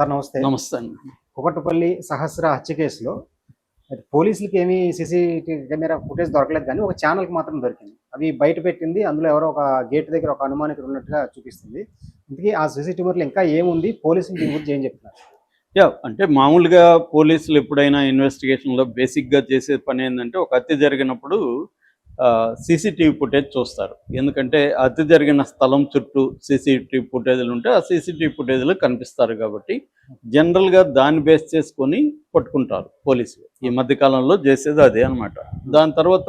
Sir నమస్తే. నమస్తే అండి. కుకట్పల్లి సహస్ర హత్య కేసులో మరి పోలీసులకి ఏమీ సీసీటీవీ కెమెరా ఫుటేజ్ దొరకలేదు కానీ ఒక ఛానల్కి మాత్రం దొరికింది. అవి బయట పెట్టింది అందులో ఎవరో ఒక గేట్ దగ్గర ఒక అనుమానితుడు ఉన్నట్టుగా చూపిస్తుంది. ఇంతకీ ఆ సీసీటీవీలో ఇంకా ఏముంది? పోలీసులు దీని గురించి ఏం చెప్తున్నారు? యా అంటే మామూలుగా పోలీసులు ఎప్పుడైనా ఇన్వెస్టిగేషన్లో బేసిక్గా చేసే పని ఏంటంటే ఒక హత్య జరిగినప్పుడు సీసీటీవీ ఫుటేజ్ చూస్తారు. ఎందుకంటే హత్య జరిగిన స్థలం చుట్టూ సీసీటీవీ ఫుటేజ్లు ఉంటే ఆ సీసీటీవీ ఫుటేజ్లు కనిపిస్తారు కాబట్టి జనరల్గా దాన్ని బేస్ చేసుకొని పట్టుకుంటారు పోలీసులు. ఈ మధ్య కాలంలో చేసేది అదే అన్నమాట. దాని తర్వాత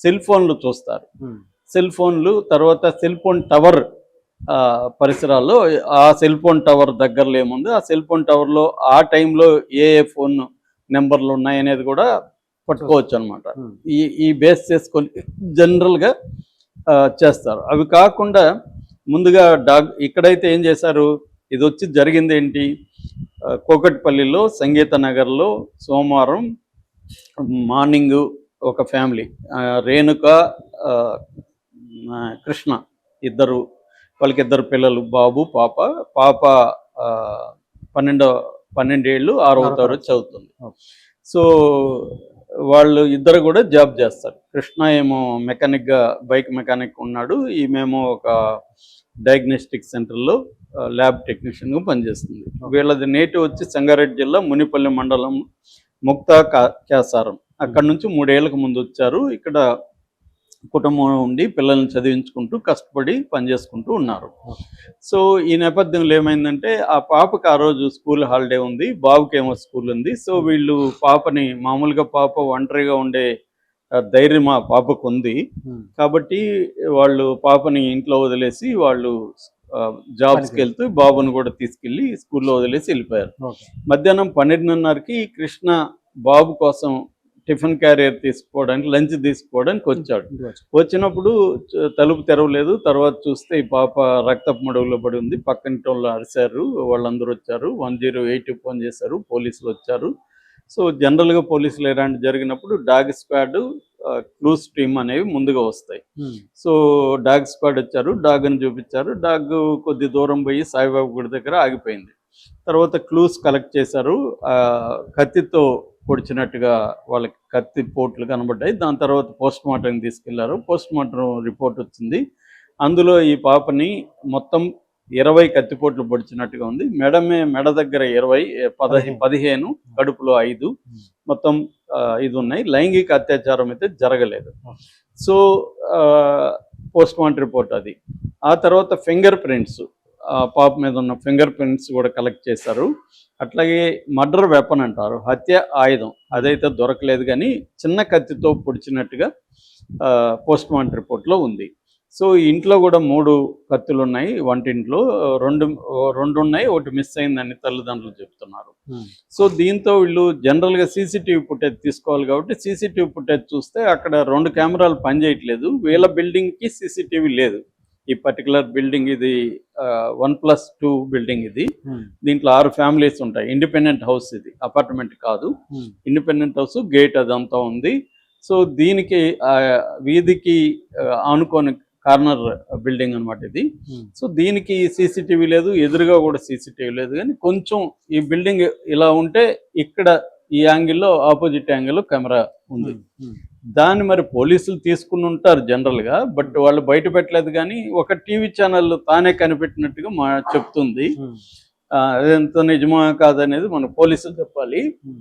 సెల్ ఫోన్లు చూస్తారు. సెల్ ఫోన్లు తర్వాత సెల్ ఫోన్ టవర్ ఆ, పరిసరాల్లో ఆ సెల్ ఫోన్ టవర్ దగ్గరలో ఏముంది? ఆ సెల్ ఫోన్ టవర్లో ఆ టైంలో ఏ ఏ ఫోన్ నెంబర్లు ఉన్నాయనేది కూడా పట్టుకోవచ్చు అనమాట Hmm. ఈ ఈ బేస్ చేసుకొని జనరల్గా చేస్తారు. అవి కాకుండా ముందుగా డాగ్ ఇక్కడైతే ఏం చేశారు? ఇది వచ్చి జరిగింది ఏంటి? కోకట్పల్లిలో సంగీత నగర్లో సోమవారం మార్నింగ్ ఒక ఫ్యామిలీ రేణుక కృష్ణ ఇద్దరు వాళ్ళకి ఇద్దరు పిల్లలు బాబు పాప. పాప పన్నెండో పన్నెండేళ్ళు ఆరో తరగతి చదువుతుంది. సో వాళ్ళు ఇద్దరు కూడా జాబ్ చేస్తారు. కృష్ణ ఏమో మెకానిక్గా బైక్ మెకానిక్ ఉన్నాడు. ఈమెమో ఒక డయాగ్నోస్టిక్ సెంటర్లో ల్యాబ్ టెక్నీషియన్గా పనిచేస్తుంది. వీళ్ళది నేటివ్ వచ్చి సంగారెడ్డి జిల్లా మునిపల్లి మండలం ముక్తా కా- కేసారం అక్కడ నుంచి మూడేళ్ళకు ముందు వచ్చారు. ఇక్కడ కుటుంబం ఉండి పిల్లల్ని చదివించుకుంటూ కష్టపడి పనిచేసుకుంటూ ఉన్నారు. సో ఈ నేపథ్యంలో ఏమైందంటే ఆ పాపకి ఆ రోజు స్కూల్ హాలిడే ఉంది. బాబుకి ఏమో స్కూల్ ఉంది. సో వీళ్ళు పాపని మామూలుగా పాప ఒంటరిగా ఉండే ధైర్యం ఆ పాపకు ఉంది. కాబట్టి వాళ్ళు పాపని ఇంట్లో వదిలేసి వాళ్ళు జాబ్స్కి. వెళ్తూ బాబుని కూడా తీసుకెళ్ళి స్కూల్లో వదిలేసి వెళ్ళిపోయారు. మధ్యాహ్నం పన్నెండున్నరకి కృష్ణ బాబు కోసం టిఫిన్ క్యారియర్ తీసుకోవడానికి లంచ్ తీసుకోవడానికి వచ్చాడు. వచ్చినప్పుడు తలుపు తెరవలేదు. తర్వాత చూస్తే ఈ పాప రక్తపు మడుగులో పడి ఉంది. పక్కన వాళ్ళు అరిశారు. వాళ్ళందరూ వచ్చారు. వన్ జీరో ఎయిట్ ఫోన్ చేశారు. పోలీసులు వచ్చారు. సో జనరల్గా పోలీసులు ఎలాంటి జరిగినప్పుడు డాగ్ స్క్వాడ్ క్లూస్ టీమ్ అనేవి ముందుగా వస్తాయి. సో డాగ్ స్క్వాడ్ వచ్చారు. డాగ్ని చూపించారు. డాగ్ కొద్ది దూరం పోయి సాయిబాబా గుడి దగ్గర ఆగిపోయింది. తర్వాత క్లూస్ కలెక్ట్ చేశారు. కత్తితో పొడిచినట్టుగా వాళ్ళకి కత్తి పోట్లు కనబడ్డాయి. దాని తర్వాత పోస్ట్ మార్టం తీసుకెళ్ళారు. పోస్ట్ మార్టం రిపోర్ట్ వచ్చింది. అందులో ఈ పాపని మొత్తం ఇరవై కత్తిపోట్లు పొడిచినట్టుగా ఉంది. మెడమే మెడ దగ్గర ఇరవై పదహి పదిహేను. కడుపులో ఐదు. మొత్తం ఇది ఉన్నాయి. లైంగిక అత్యాచారం అయితే జరగలేదు. సో పోస్ట్ మార్టం రిపోర్ట్ అది. ఆ తర్వాత ఫింగర్ ప్రింట్స్. పాప మీద ఉన్న ఫింగర్ ప్రింట్స్ కూడా కలెక్ట్ చేశారు. అట్లాగే మర్డర్ వెపన్ అంటారు. హత్య ఆయుధం. అదైతే దొరకలేదు కానీ చిన్న కత్తితో పొడిచినట్టుగా పోస్ట్ మార్టం రిపోర్ట్లో ఉంది. సో ఇంట్లో కూడా మూడు కత్తులు ఉన్నాయి వంటింట్లో. రెండు రెండు ఉన్నాయి ఒకటి మిస్ అయిందని తల్లిదండ్రులు చెప్తున్నారు. Hmm. సో దీంతో వీళ్ళు జనరల్గా సీసీటీవీ ఫుటేజ్ తీసుకోవాలి కాబట్టి సీసీటీవీ ఫుటేజ్ చూస్తే అక్కడ రెండు కెమెరాలు పనిచేయట్లేదు. వీళ్ళ బిల్డింగ్కి సీసీటీవీ లేదు. ఈ పర్టికులర్ బిల్డింగ్ ఇది వన్ ప్లస్ టూ బిల్డింగ్ ఇది. Hmm. దీంట్లో ఆరు ఫ్యామిలీస్ ఉంటాయి. ఇండిపెండెంట్ హౌస్ ఇది. అపార్ట్మెంట్ కాదు. Hmm. ఇండిపెండెంట్ హౌస్ గేట్ అదంతా ఉంది. సో దీనికి ఆ, వీధికి ఆనుకోని కార్నర్ బిల్డింగ్ అన్నమాట ఇది. Hmm. సో దీనికి సీసీటీవీ లేదు. ఎదురుగా కూడా సీసీటీవీ లేదు. కానీ కొంచెం ఈ బిల్డింగ్ ఇలా ఉంటే ఇక్కడ ఈ యాంగిల్లో ఆపోజిట్ యాంగిల్లో కెమెరా ఉంది. Hmm. దాన్ని మరి పోలీసులు తీసుకుని ఉంటారు జనరల్గా బట్ వాళ్ళు బయట పెట్టలేదు కానీ ఒక టీవీ ఛానల్ తానే కనిపెట్టినట్టుగా మా చెప్తుంది Hmm. అదెంత నిజమా కాదనేది మన పోలీసులు చెప్పాలి Hmm.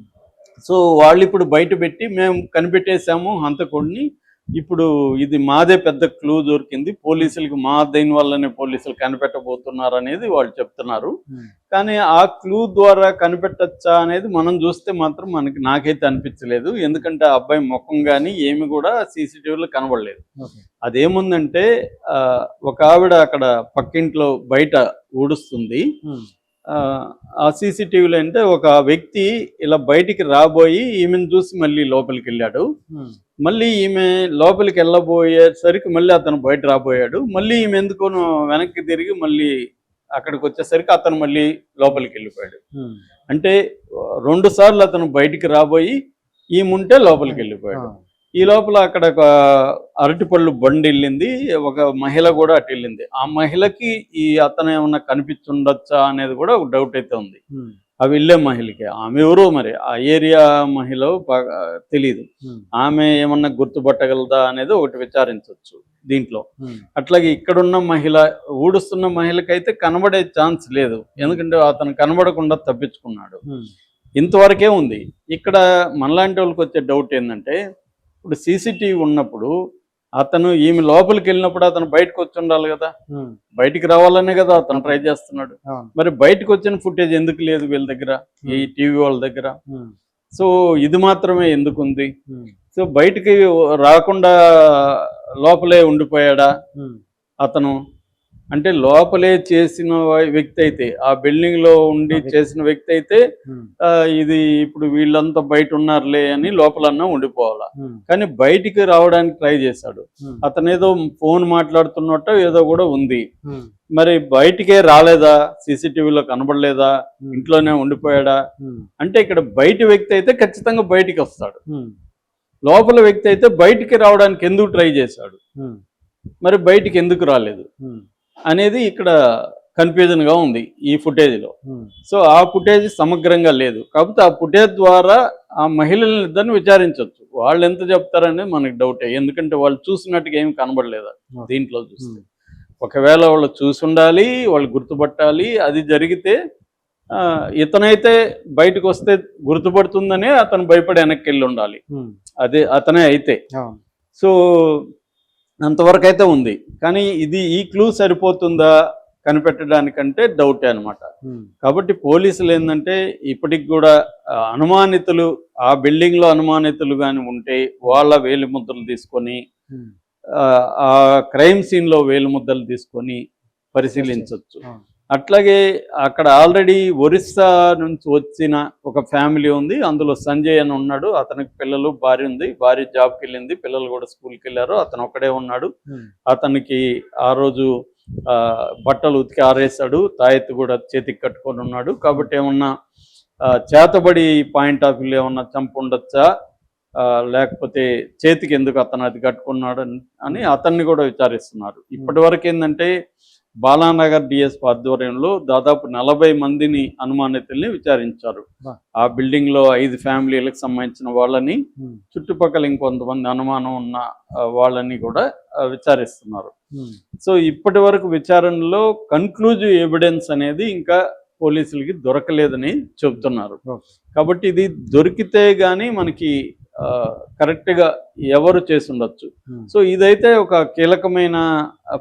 సో వాళ్ళు ఇప్పుడు బయట పెట్టి మేము కనిపెట్టేశాము హంతకుడిని ఇప్పుడు ఇది మాదే పెద్ద క్లూ దొరికింది పోలీసులకి మా దైన్ వల్లనే పోలీసులు కనిపెట్టబోతున్నారు అనేది వాళ్ళు చెప్తున్నారు Hmm. కానీ ఆ క్లూ ద్వారా కనిపెట్టచ్చా అనేది మనం చూస్తే మాత్రం మనకి నాకైతే అనిపించలేదు ఎందుకంటే ఆ అబ్బాయి ముఖం కానీ ఏమి కూడా సీసీటీవీలో కనబడలేదు. అదేముందంటే ఒక ఆవిడ అక్కడ పక్కింట్లో బయట ఊడుస్తుంది Hmm. ఆ, సీసీటీవీలో అంటే ఒక వ్యక్తి ఇలా బయటికి రాబోయి ఈమెను చూసి మళ్ళీ లోపలికి వెళ్ళాడు. మళ్ళీ ఈమె లోపలికి వెళ్ళబోయేసరికి మళ్ళీ అతను బయట రాబోయాడు మళ్ళీ ఈమె ఎందుకో వెనక్కి తిరిగి మళ్ళీ అక్కడికి వచ్చేసరికి అతను మళ్ళీ లోపలికి వెళ్ళిపోయాడు. అంటే రెండు సార్లు అతను బయటికి రాబోయి ఈముంటే లోపలికి వెళ్ళిపోయాడు. ఈ లోపల అక్కడ ఒక అరటిపళ్ళు బండి వెళ్ళింది ఒక మహిళ కూడా అటు వెళ్ళింది. ఆ మహిళకి ఈ అతను ఏమన్నా కనిపించుండొచ్చా అనేది కూడా ఒక డౌట్ అయితే ఉంది. ఆ వెళ్ళే మహిళకి. ఆమె ఎవరో మరి ఆ ఏరియా మహిళ తెలియదు ఆమె ఏమన్నా గుర్తుపట్టగలదా అనేది ఒకటి విచారించవచ్చు దీంట్లో. అట్లాగే ఇక్కడున్న మహిళ ఊడుస్తున్న మహిళకైతే కనబడే ఛాన్స్ లేదు. ఎందుకంటే అతను కనబడకుండా తప్పించుకున్నాడు. ఇంతవరకే ఉంది. ఇక్కడ మనలాంటి వాళ్ళకి వచ్చే డౌట్ ఏంటంటే ఇప్పుడు సీసీటీవీ ఉన్నప్పుడు అతను ఈమె లోపలికి వెళ్ళినప్పుడు అతను బయటకు వచ్చి ఉండాలి కదా. బయటికి రావాలనే కదా అతను ట్రై చేస్తున్నాడు. మరి బయటకు వచ్చిన ఫుటేజ్ ఎందుకు లేదు వీళ్ళ దగ్గర? ఈ టీవీ వాళ్ళ దగ్గర. సో ఇది మాత్రమే ఎందుకు ఉంది ఉమ్, సో బయటికి రాకుండా లోపలే ఉండిపోయాడా అతను? అంటే లోపలే చేసిన వ్యక్తి అయితే ఆ బిల్డింగ్లో ఉండి. చేసిన వ్యక్తి అయితే ఇది ఇప్పుడు వీళ్ళంతా బయట ఉన్నారులే అని లోపలన్నా ఉండిపోవాలా. కానీ బయటికి రావడానికి ట్రై చేశాడు. అతను ఏదో ఫోన్ మాట్లాడుతున్నట్టు ఏదో కూడా ఉంది. మరి బయటికే రాలేదా? సీసీటీవీలో కనబడలేదా? ఇంట్లోనే ఉండిపోయాడా? అంటే ఇక్కడ బయట వ్యక్తి అయితే ఖచ్చితంగా బయటికి వస్తాడు. లోపల వ్యక్తి అయితే బయటికి రావడానికి ఎందుకు ట్రై చేశాడు? మరి బయటికి ఎందుకు రాలేదు? అనేది ఇక్కడ కన్ఫ్యూజన్గా ఉంది ఈ ఫుటేజ్లో. ఉమ్, సో ఆ ఫుటేజ్ సమగ్రంగా లేదు. కాకపోతే ఆ ఫుటేజ్ ద్వారా ఆ మహిళలను ఇద్దరిని విచారించవచ్చు వాళ్ళు ఎంత చెప్తారనేది మనకి డౌటే ఎందుకంటే వాళ్ళు చూసినట్టుగా ఏమి కనబడలేదు దీంట్లో చూస్తే. ఉమ్, ఒకవేళ వాళ్ళు చూసి ఉండాలి వాళ్ళు గుర్తుపట్టాలి అది జరిగితే ఇతనైతే బయటకు వస్తే గుర్తుపడుతుందనే అతను భయపడి వెనక్కి వెళ్ళి ఉండాలి. అదే అతనే అయితే. సో అంతవరకు అయితే ఉంది. కానీ ఇది ఈ క్లూ సరిపోతుందా కనిపెట్టడానికంటే డౌటే అనమాట కాబట్టి పోలీసులు ఏంటంటే ఇప్పటికి కూడా అనుమానితులు ఆ బిల్డింగ్లో అనుమానితులు కానీ ఉంటే వాళ్ళ వేలి ముద్రలు తీసుకొని ఆ, క్రైమ్ సీన్లో వేలి ముద్రలు తీసుకొని పరిశీలించవచ్చు అట్లాగే అక్కడ ఆల్రెడీ ఒరిస్సా నుంచి వచ్చిన ఒక ఫ్యామిలీ ఉంది. అందులో సంజయ్ అని ఉన్నాడు. అతనికి పిల్లలు భార్య ఉంది. భార్య జాబ్కి వెళ్ళింది. పిల్లలు కూడా స్కూల్కి వెళ్ళారు. అతను ఒక్కడే ఉన్నాడు. అతనికి ఆ రోజు ఆ, బట్టలు ఉతికి ఆరేసాడు తాయెత్తు కూడా చేతికి కట్టుకొని ఉన్నాడు. కాబట్టి ఏమన్నా చేతబడి పాయింట్ ఆఫ్ వ్యూ ఏమన్నా చంపు ఉండొచ్చా? ఆ, లేకపోతే చేతికి ఎందుకు అతను అది కట్టుకున్నాడు అని అతన్ని కూడా విచారిస్తున్నారు. ఇప్పటి వరకు ఏంటంటే బాలానగర్ డిఎస్పీ ఆధ్వర్యంలో దాదాపు నలభై మందిని అనుమానితుల్ని విచారించారు. ఆ బిల్డింగ్లో ఐదు ఫ్యామిలీలకు సంబంధించిన వాళ్ళని చుట్టుపక్కల ఇంకొంతమంది అనుమానం ఉన్న వాళ్ళని కూడా విచారిస్తున్నారు. సో ఇప్పటి వరకు విచారణలో కన్క్లూజివ్ ఎవిడెన్స్ అనేది ఇంకా పోలీసులకి దొరకలేదని చెబుతున్నారు. కాబట్టి ఇది దొరికితే గానీ మనకి ఆ, correct గా ఎవరు చేసి ఉండొచ్చు. సో ఇదైతే ఒక కీలకమైన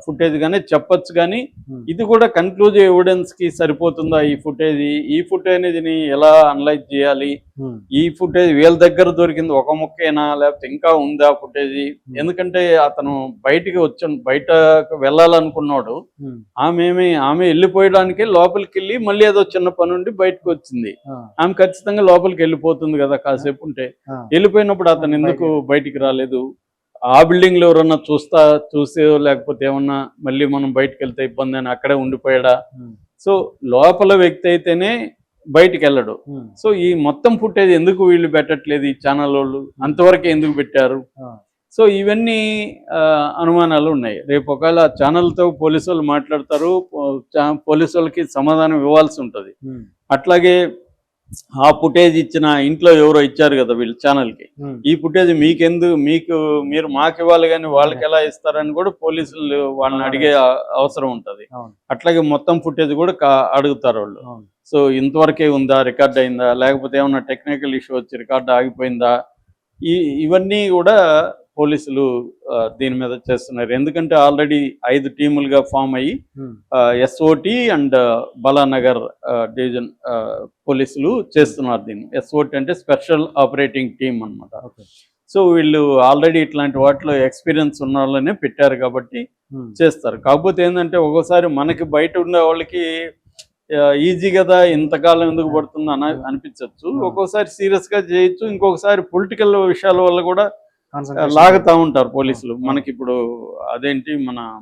ఫుటేజ్ గానే చెప్పొచ్చు కానీ ఉమ్, ఇది కూడా కన్క్లూజివ్ ఎవిడెన్స్కి సరిపోతుందా ఈ ఫుటేజ్ ఈ ఫుటేజ్ని ఎలా అనలైజ్ చేయాలి? ఉమ్, ఈ ఫుటేజ్ వీళ్ళ దగ్గర దొరికింది ఒక ముక్కేనా? లేకపోతే ఇంకా ఉందా ఫుటేజ్ ఎందుకంటే అతను బయటికి వచ్చి బయటకు వెళ్ళాలనుకున్నాడు. ఆమె ఆమె వెళ్ళిపోయడానికి లోపలికి వెళ్ళి మళ్ళీ ఏదో చిన్న పని ఉండి బయటకు వచ్చింది. ఆమె ఖచ్చితంగా లోపలికి వెళ్ళిపోతుంది కదా కాసేపు ఉంటే. వెళ్ళిపోయినప్పుడు అతను ఎందుకు బయటికి రాలేదు? ఆ బిల్డింగ్లో ఎవరన్నా చూస్తా చూసే లేకపోతే ఏమన్నా మళ్ళీ మనం బయటికి వెళ్తే ఇబ్బంది అని అక్కడే ఉండిపోయాడా? ఉమ్, సో లోపల వ్యక్తి అయితేనే బయటికి వెళ్ళడు. ఉమ్, సో ఈ మొత్తం ఫుటేజ్ ఎందుకు వీళ్ళు పెట్టట్లేదు ఈ ఛానల్ వాళ్ళు? అంతవరకు ఎందుకు పెట్టారు? సో ఇవన్నీ అనుమానాలు ఉన్నాయి. రేపు ఒకవేళ ఛానల్తో పోలీసు వాళ్ళు మాట్లాడతారు పోలీసు వాళ్ళకి సమాధానం ఇవ్వాల్సి ఉంటుంది. అట్లాగే ఆ ఫుటేజ్ ఇచ్చిన ఇంట్లో ఎవరో ఇచ్చారు కదా వీళ్ళు ఛానల్కి ఉమ్, ఈ ఫుటేజ్ మీకెందుకు మీకు మీరు మాకు ఇవ్వాలి కానీ వాళ్ళకి ఎలా ఇస్తారని కూడా పోలీసులు వాళ్ళని అడిగే అవసరం ఉంటుంది. అట్లాగే మొత్తం ఫుటేజ్ కూడా కా- అడుగుతారు వాళ్ళు. సో ఇంతవరకే ఉందా? రికార్డ్ అయిందా? లేకపోతే ఏమన్నా టెక్నికల్ ఇష్యూ వచ్చి రికార్డ్ ఆగిపోయిందా? ఈ ఇవన్నీ కూడా పోలీసులు దీని మీద చేస్తున్నారు. ఎందుకంటే ఆల్రెడీ ఐదు టీములుగా ఫామ్ అయ్యి ఎస్ఓటి అండ్ బలానగర్ డివిజన్ పోలీసులు చేస్తున్నారు దీన్ని. ఎస్ఓటి అంటే స్పెషల్ ఆపరేటింగ్ టీమ్ అన్నమాట. ఓకే. సో వీళ్ళు ఆల్రెడీ ఇట్లాంటి వాటిలో ఎక్స్పీరియన్స్ ఉన్న వాళ్ళనే పెట్టారు కాబట్టి చేస్తారు. కాకపోతే ఏంటంటే ఒక్కోసారి మనకి బయట ఉండే వాళ్ళకి ఈజీ కదా ఇంతకాలం ఎందుకు పడుతుంది అని అనిపించవచ్చు ఒక్కోసారి సీరియస్గా చేయొచ్చు. ఇంకొకసారి పొలిటికల్ విషయాల వల్ల కూడా. లాగుతా ఉంటారు పోలీసులు. మనకి ఇప్పుడు అదేంటి మన